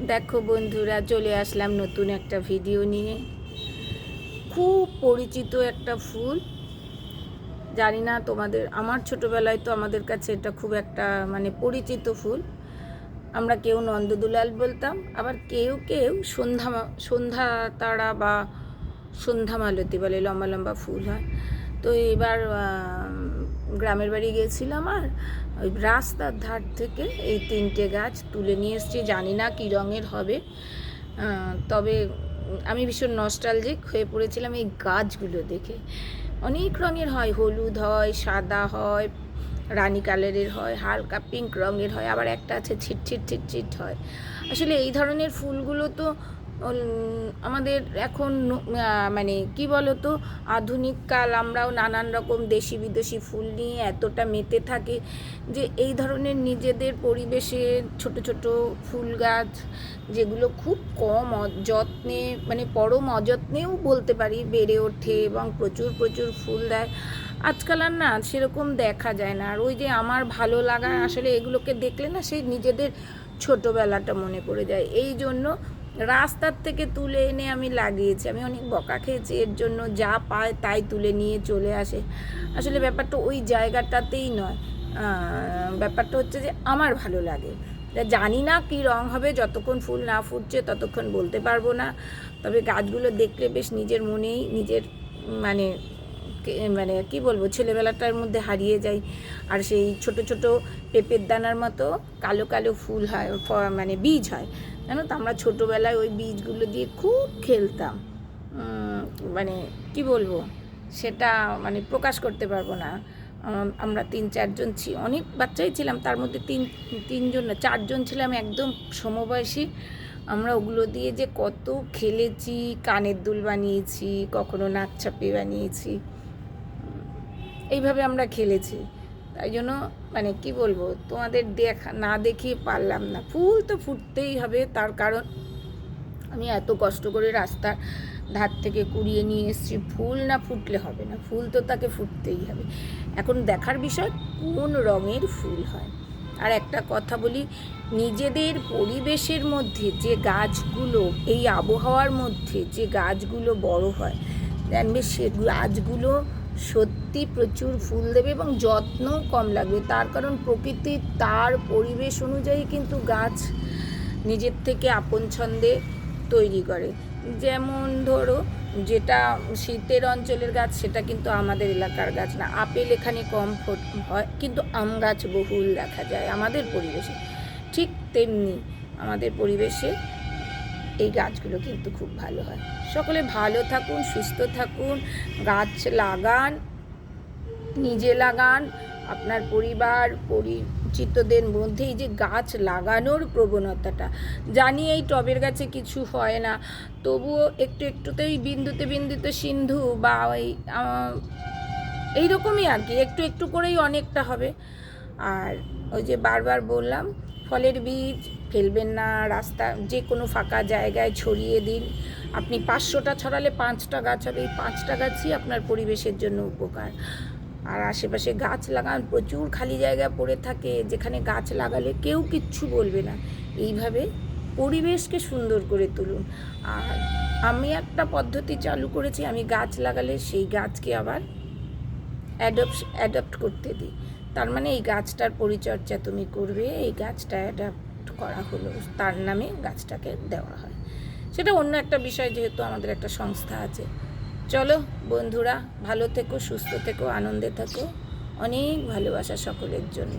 দেখো বন্ধুরা, চলে আসলাম নতুন একটা ভিডিও নিয়ে। খুব পরিচিত একটা ফুল। জানি না তোমাদের, আমার ছোটোবেলায় তো আমাদের কাছে এটা খুব একটা মানে পরিচিত ফুল। আমরা কেউ নন্দদুলাল বলতাম, আবার কেউ কেউ সন্ধ্যা সন্ধ্যা তারা বা সন্ধ্যা মালতী বলে লম্বা লম্বা ফুল হয়। তো এবার গ্রামের বাড়ি গেছিলাম আর ওই রাস্তার ধার থেকে এই তিনটে গাছ তুলে নিয়ে এসেছি। জানি না কী রঙের হবে। তবে আমি ভীষণ নস্টালজিক হয়ে পড়েছিলাম এই গাছগুলো দেখে। অনেক রঙের হয়, হলুদ হয়, সাদা হয়, রানী কালারের হয়, হালকা পিঙ্ক রঙের হয়, আবার একটা আছে ছিট ছিট ছিট ছিট হয়। আসলে এই ধরনের ফুলগুলো তো আমাদের এখন মানে কি বলতো, আধুনিক কাল, আমরাও নানান রকম দেশি বিদেশি ফুল নিয়ে এতটা মেতে থাকি যে এই ধরনের নিজেদের পরিবেশে ছোট ছোট ফুল গাছ যেগুলো খুব কম যত্নে মানে পরম অযত্নেও বলতে পারি বেড়ে ওঠে এবং প্রচুর প্রচুর ফুল দেয়। আজকাল আর না, সেরকম দেখা যায় না। আর ওই যে আমার ভালো লাগা, আসলে এগুলোকে দেখলে না সেই নিজেদের ছোটোবেলাটা মনে পড়ে যায়। এই জন্য রাস্তার থেকে তুলে এনে আমি লাগিয়েছি। আমি অনেক বকা খেয়েছি, এর জন্য যা পায় তাই তুলে নিয়ে চলে আসে। আসলে ব্যাপারটা ওই জায়গাটাতেই নয়। ব্যাপারটা হচ্ছে যে আমার ভালো লাগে। জানি না কী রং হবে, যতক্ষণ ফুল না ফুটছে ততক্ষণ বলতে পারব না। তবে গাছগুলো দেখলে বেশ নিজের মনেই নিজের মানে মানে কি বলব, ছেলেবেলাটার মধ্যে হারিয়ে যাই। আর সেই ছোট ছোট পেঁপের দানার মতো কালো কালো ফুল হয় মানে বীজ হয়। জানো তো, আমরা ছোটোবেলায় ওই বীজগুলো দিয়ে খুব খেলতাম। মানে কি বলব, সেটা মানে প্রকাশ করতে পারব না। আমরা তিন চারজন ছি, অনেক বাচ্চাই ছিলাম, তার মধ্যে তিন, তিনজন না, চারজন ছিলাম একদম সমবয়সী। আমরা ওগুলো দিয়ে যে কত খেলেছি, কানের দুল বানিয়েছি, কখনো নাক বানিয়েছি, এইভাবে আমরা খেলেছি। তাই জন্য মানে কি বলব, তোমাদের দেখা, না দেখিয়ে পারলাম না। ফুল তো ফুটতেই হবে, তার কারণ আমি এত কষ্ট করে রাস্তার ধার থেকে কুড়িয়ে নিয়ে এসেছি, ফুল না ফুটলে হবে না, ফুল তো তাকে ফুটতেই হবে। এখন দেখার বিষয়, কোন রঙের ফুল হয়? আর একটা কথা বলি, নিজেদের পরিবেশের মধ্যে যে গাছগুলো, এই আবহাওয়ার মধ্যে যে গাছগুলো বড় হয় জানবে সে গাছগুলো সত্যি প্রচুর ফুল দেবে এবং যত্নও কম লাগবে। তার কারণ প্রকৃতির তার পরিবেশ অনুযায়ী কিন্তু গাছ নিজের থেকে আপন ছন্দে তৈরি করে। যেমন ধরো, যেটা শীতের অঞ্চলের গাছ, সেটা কিন্তু আমাদের এলাকার গাছ না। আপেল এখানে কম হয়, কিন্তু আম গাছ বহুল দেখা যায় আমাদের পরিবেশে। ঠিক তেমনি আমাদের পরিবেশে এই গাছগুলো কিন্তু খুব ভালো হয়। সকলে ভালো থাকুন, সুস্থ থাকুন, গাছ লাগান, নিজে লাগান, আপনার পরিবার, পরিচিতদের মধ্যে এই যে গাছ লাগানোর প্রবণতাটা, জানি এই টবের গাছে কিছু হয় না, তবুও একটু একটুতেই বিন্দুতে বিন্দুতে সিন্ধু বা ওই এইরকমই আর কি, একটু একটু করেই অনেকটা হবে। আর ওই যে বারবার বললাম ফলের বীজ ফেলবেন না, রাস্তা যে কোনো ফাঁকা জায়গায় ছড়িয়ে দিন। আপনি পাঁচশোটা ছড়ালে পাঁচটা গাছ হবে, এই পাঁচটা গাছই আপনার পরিবেশের জন্য উপকার। আর আশেপাশে গাছ লাগান, প্রচুর খালি জায়গা পড়ে থাকে, যেখানে গাছ লাগালে কেউ কিচ্ছু বলবে না। এইভাবে পরিবেশকে সুন্দর করে তুলুন। আর আমি একটা পদ্ধতি চালু করেছি, আমি গাছ লাগালে সেই গাছকে আবার অ্যাডপ্ট অ্যাডাপ্ট করতে দিই। তার মানে এই গাছটার পরিচর্যা তুমি করবে, এই গাছটা অ্যাডাপ্ট করা হলো, তার নামে গাছটাকে দেওয়া হয়। সেটা অন্য একটা বিষয় যেহেতু আমাদের একটা সংস্থা আছে। চলো বন্ধুরা, ভালো থেকো, সুস্থ থেকো, আনন্দে থাকো। অনেক ভালোবাসা সকলের জন্য।